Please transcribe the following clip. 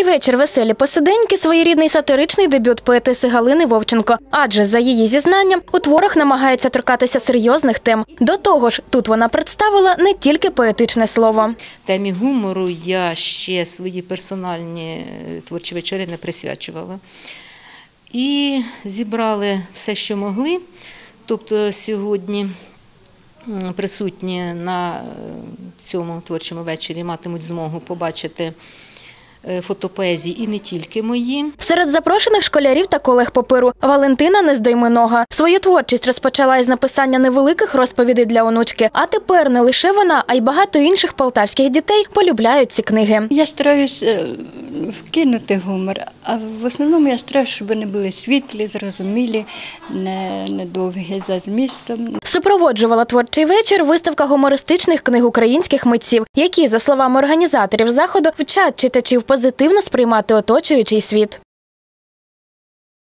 Творчий вечір веселі посиденьки своєрідний сатиричний дебют поетиси Галини Вовченко. Адже за її зізнанням у творах намагається торкатися серйозних тем. До того ж, тут вона представила не тільки поетичне слово. Темі гумору я ще свої персональні е, творчі вечори не присвячувала. І зібрали все, що могли. Тобто сьогодні присутні на е, цьому творчому вечорі матимуть змогу побачити фотопоезії і не тільки мої. Серед запрошених школярів та колег попиру Валентина Нездойминога свою творчість розпочала із написання невеликих розповідей для онучки. А тепер не лише вона, а й багато інших полтавських дітей полюбляють ці книги. Я стараюсь е, вкинути гумор, а в основному я стараюся, щоб вони були світлі, зрозумілі, недовгі не за змістом. Супроводжувала творчий вечір виставка гумористичних книг українських митців, які, за словами організаторів заходу, вчать читачів позитивно сприймати оточуючий світ.